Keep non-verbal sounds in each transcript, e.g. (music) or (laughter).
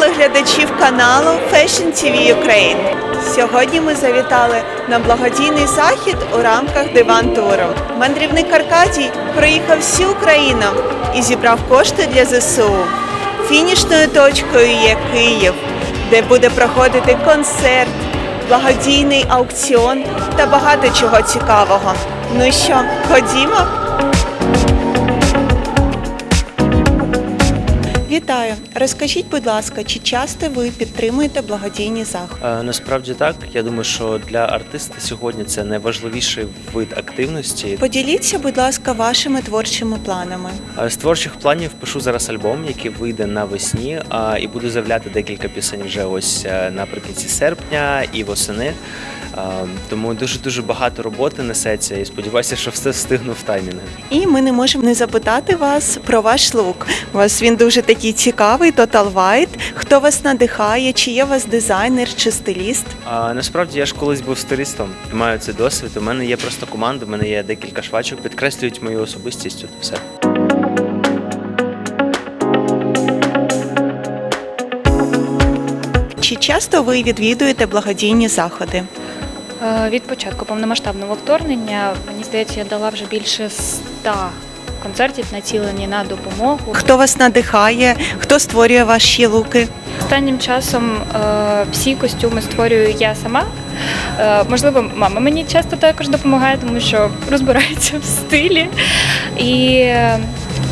телеглядачів каналу Fashion TV Ukraine. Сьогодні ми завітали на благодійний захід у рамках диван туру. Мандрівник Аркадій проїхав всю Україну і зібрав кошти для ЗСУ. Фінішною точкою є Київ, де буде проходити концерт, благодійний аукціон та багато чого цікавого. Ну що, ходімо? Вітаю! Розкажіть, будь ласка, чи часто ви підтримуєте благодійні заходи? Е, Насправді так. Я думаю, що для артиста сьогодні це найважливіший вид активності. Поділіться, будь ласка, вашими творчими планами. Е, З творчих планів пишу зараз альбом, який вийде навесні, і буду заявляти декілька пісень вже ось е, наприкінці серпня і восени. Тому дуже дуже багато роботи несеться і сподіваюся, що все встигну в таймінги. І ми не можемо не запитати вас про ваш лук. У вас він дуже такий цікавий, Total White. Хто вас надихає? Чи є у вас дизайнер чи стиліст? А насправді я ж колись був стилістом, маю цей досвід. У мене є просто команда, у мене є декілька швачок, підкреслюють мою особистість. От все. Чи часто ви відвідуєте благодійні заходи? Е, Від початку повномасштабного вторгнення, мені здається, я дала вже більше ста концертів, націлені на допомогу. Хто вас надихає? Хто створює ваші луки? Останнім часом е, всі костюми створюю я сама. Е, можливо, мама мені часто також допомагає, тому що розбирається в стилі. І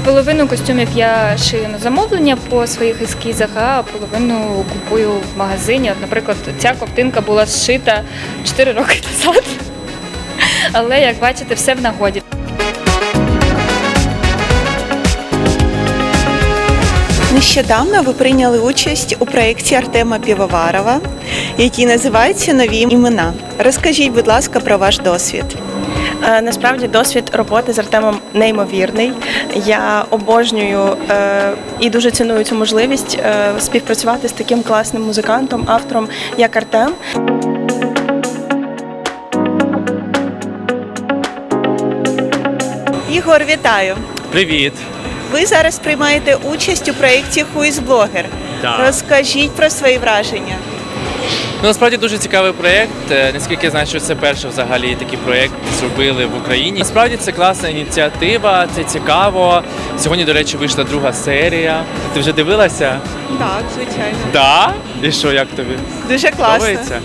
половину костюмів я шию на замовлення по своїх ескізах, а половину купую в магазині. От, наприклад, ця ковтинка була зшита 4 роки назад. Але як бачите, все в нагоді. Нещодавно ви прийняли участь у проєкті Артема Півоварова, який називається Нові імена. Розкажіть, будь ласка, про ваш досвід. Е, Насправді досвід роботи з Артемом неймовірний. Я обожнюю е, і дуже ціную цю можливість е, співпрацювати з таким класним музикантом, автором, як Артем. Ігор, вітаю! Привіт. Ви зараз приймаєте участь у проєкті Blogger. Так. Розкажіть про свої враження. Ну, насправді дуже цікавий проєкт. Е, Наскільки я знаю, що це перший взагалі такий проєкт зробили в Україні. Насправді це класна ініціатива, це цікаво. Сьогодні, до речі, вийшла друга серія. Ти вже дивилася? Так, звичайно. Так. І що, як тобі? Дуже класно. Подобається?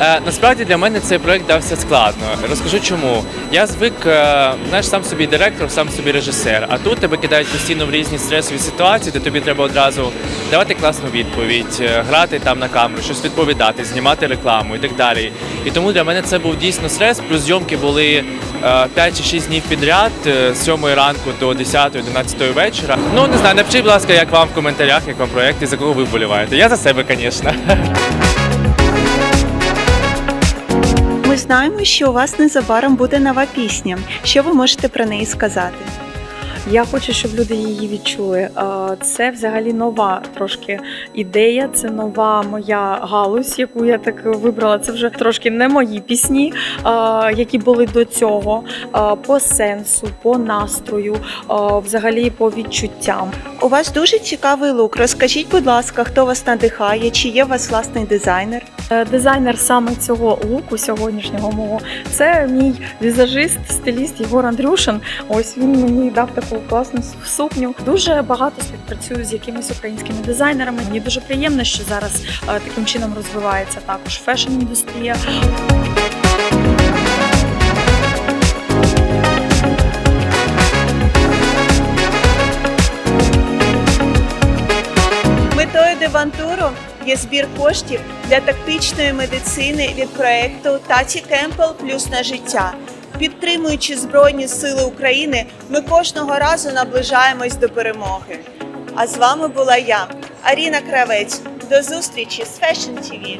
Е, насправді для мене цей проект дався складно. Розкажу чому. Я звик, е, знаєш, сам собі директор, сам собі режисер. А тут тебе кидають постійно в різні стресові ситуації, де тобі треба одразу давати класну відповідь, е, грати там на камеру, щось відповідати, знімати рекламу і так далі. І тому для мене це був дійсно стрес. Плюс зйомки були е, 5 чи 6 днів підряд, е, з 7 ранку до 10-11 вечора. Ну не знаю, напишіть, будь ласка, як вам в коментарях, як вам проект і за кого ви вболіваєте. Я за себе, звісно. (laughs) знаємо, що у вас незабаром буде нова пісня. Що ви можете про неї сказати? Я хочу, щоб люди її відчули. Це взагалі нова трошки ідея, це нова моя галузь, яку я так вибрала. Це вже трошки не мої пісні, які були до цього. По сенсу, по настрою, взагалі по відчуттям. У вас дуже цікавий лук. Розкажіть, будь ласка, хто вас надихає, чи є у вас власний дизайнер? Е, Дизайнер саме цього луку сьогоднішнього мого це мій візажист, стиліст Єгор Андрюшин. Ось він мені дав таку класну сукню. Дуже багато співпрацюю з якимись українськими дизайнерами. Мені дуже приємно, що зараз е, таким чином розвивається також фешн-індустрія. Метою є збір коштів для тактичної медицини від проекту Таті Кемпел Плюс на життя. Підтримуючи Збройні Сили України, ми кожного разу наближаємось до перемоги. А з вами була я, Аріна Кравець. До зустрічі з Fashion TV.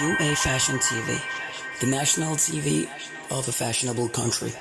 UA Fashion TV, the national TV of a fashionable country.